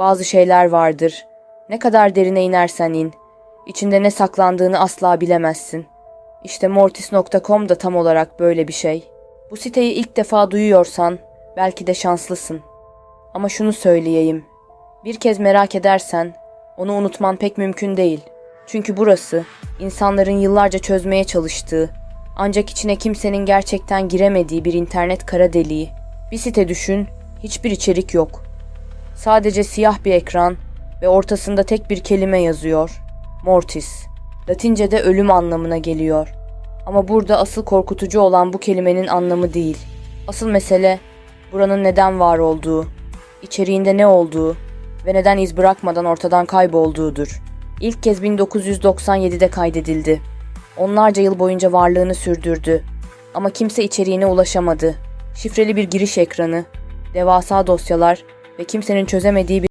Bazı şeyler vardır. Ne kadar derine inersen in. İçinde ne saklandığını asla bilemezsin. İşte mortis.com da tam olarak böyle bir şey. Bu siteyi ilk defa duyuyorsan belki de şanslısın. Ama şunu söyleyeyim. Bir kez merak edersen onu unutman pek mümkün değil. Çünkü burası insanların yıllarca çözmeye çalıştığı ancak içine kimsenin gerçekten giremediği bir internet kara deliği. Bir site düşün, hiçbir içerik yok. Sadece siyah bir ekran ve ortasında tek bir kelime yazıyor. Mortis. Latince'de ölüm anlamına geliyor. Ama burada asıl korkutucu olan bu kelimenin anlamı değil. Asıl mesele buranın neden var olduğu, içeriğinde ne olduğu ve neden iz bırakmadan ortadan kaybolduğudur. İlk kez 1997'de kaydedildi. Onlarca yıl boyunca varlığını sürdürdü. Ama kimse içeriğine ulaşamadı. Şifreli bir giriş ekranı, devasa dosyalar ve kimsenin çözemediği bir